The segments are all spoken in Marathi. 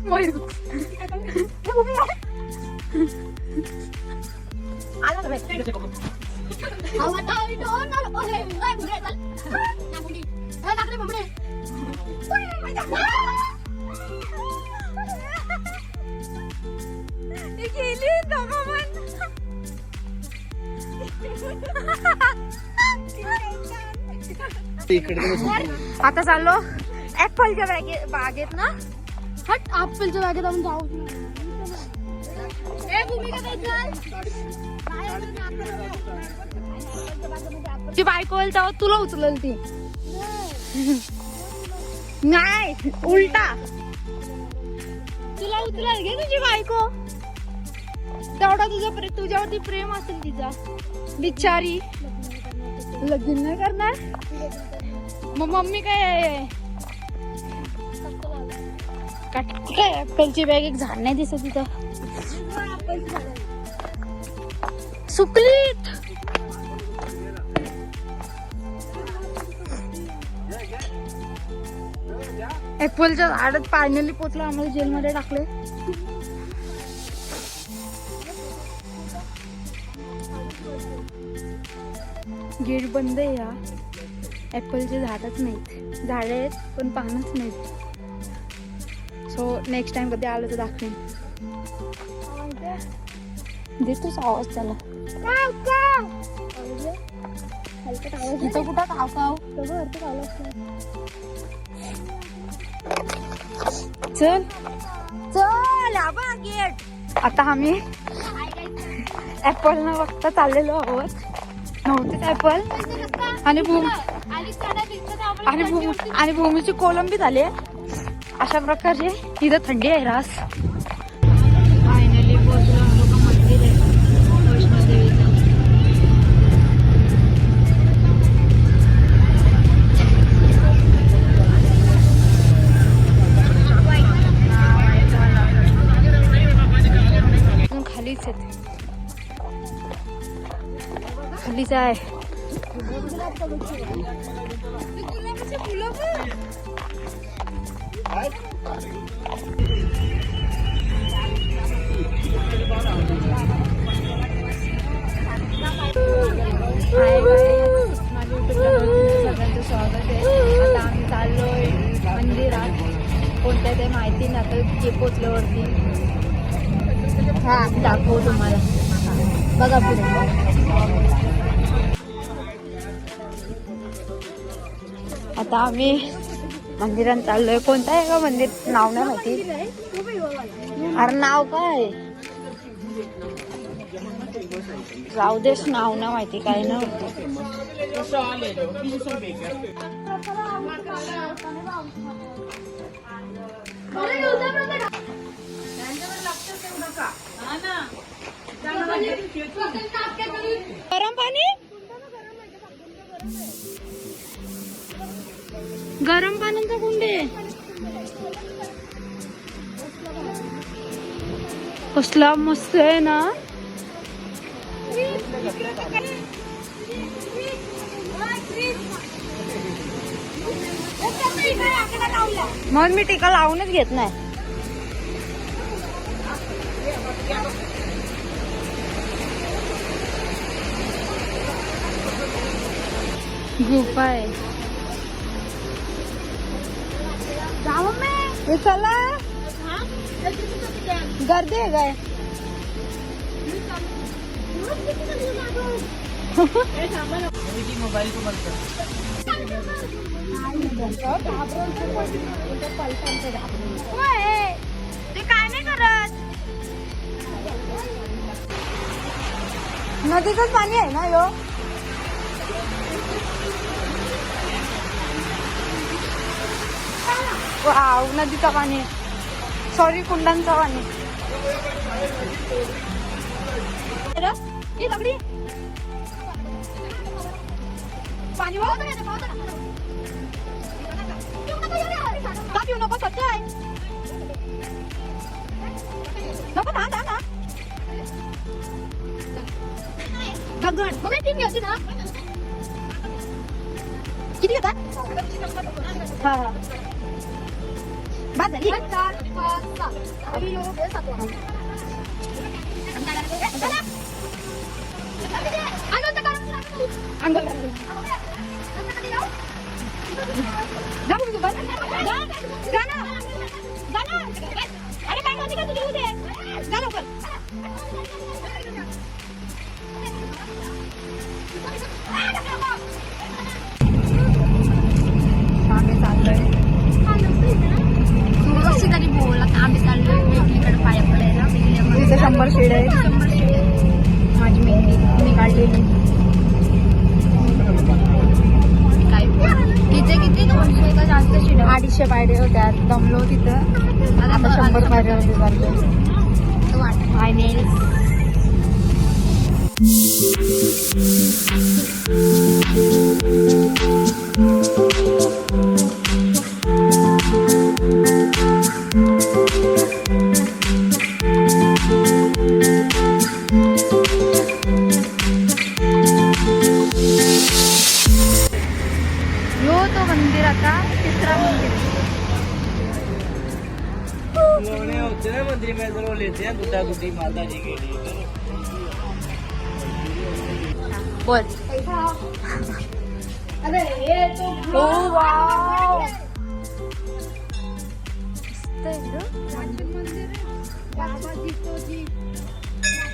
आता चाललो. ऍपलच्या बॅगे बागेत ना. हट ऍपलच्या बॅगेत आपण जाऊ ती बायको होईल तेव्हा तुला उचलल ती। नाही उलटा। तुला उचलल घे तुझी बायको। तेवढा तुझ्या प्रे- तुझ्यावरती प्रेम असेल तिचा। बिचारी। लग्न करणार? मग मम्मी काय आहे? काय ऍपलची बॅग एक झाड नाही दिसत तिथं सुकलीत. ऍपलच्या झाडात फायनली पोचलं आम्हाला जेलमध्ये टाकले गेट बंद आहे या. ऍपलचे झाडच नाहीत. झाडे आहेत पण पानच नाहीत. सो नेक्स्ट टाइम कधी आलं तर दाखवेन. देतोच आवाज त्याला. इथं कुठं काव काव चल. चल आबा गेट. आता आम्ही ऍपल न बघता चाललेलो आहोत. नव्हतेच ऍपल आणि भूम आणि भूम आणि भूमीची कोलंबी झाली. अशा प्रकारे इथं थंडी आहे रास फायनली पोहोचलो मंदिर आहे वैष्णोदेवीचं अजून खालीच आहेत खालीच आहे कोणत्या ते माहिती नाही आता पोचल्यावरती हा दाखवू तुम्हाला बघा पुढे आता आम्ही मंदिरात चाललोय. कोणतं आहे का मंदिर? नाव नाही माहिती. अरे नाव काय? जाऊ देश नाव ना माहिती काय ना गरम पाणी? गरम पाणी पाण्याचा कुंडे कसला मस्त आहे ना मग मी टीका लावूनच घेत नाही. गुफा आहे. हे चला गर्दी आहे काय. ते काय नाही करत? नदीचंच पाणी आहे ना यो? वाव नदीचं पाणी सॉरी कुंडांचं पाणी अरे, ही दगडी पाणी वाहत आहे, वाहत आहे. का पिऊ नको स्वच्छ आहे नको ना ना ना दगड मग टीम घ्यायची ना किती घेता हा हा बाद झाली चार पाच सहा तरी बोल आता आम्ही चाललोय वेगळीकडे पाया पडायला. तिथे शंभर शेड आहे माझी मेहंदी मी काढलेली. काय किती किती? दोनशे का जास्त शिड अडीचशे पायरे होत्या. दमलो तिथं. आता शंभर पायऱ्यामध्ये चाललोय माय नेल्स मंदिर आता तिसरा मंदिर. उन्होंने होते ना मंदिर में तो वो लेते हैं गुड्डा गुड्डी माता जी के लिए। बोल. अरे ये तो ओ वाव बाबाजी तो जी.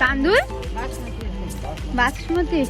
तांदूळ बासमती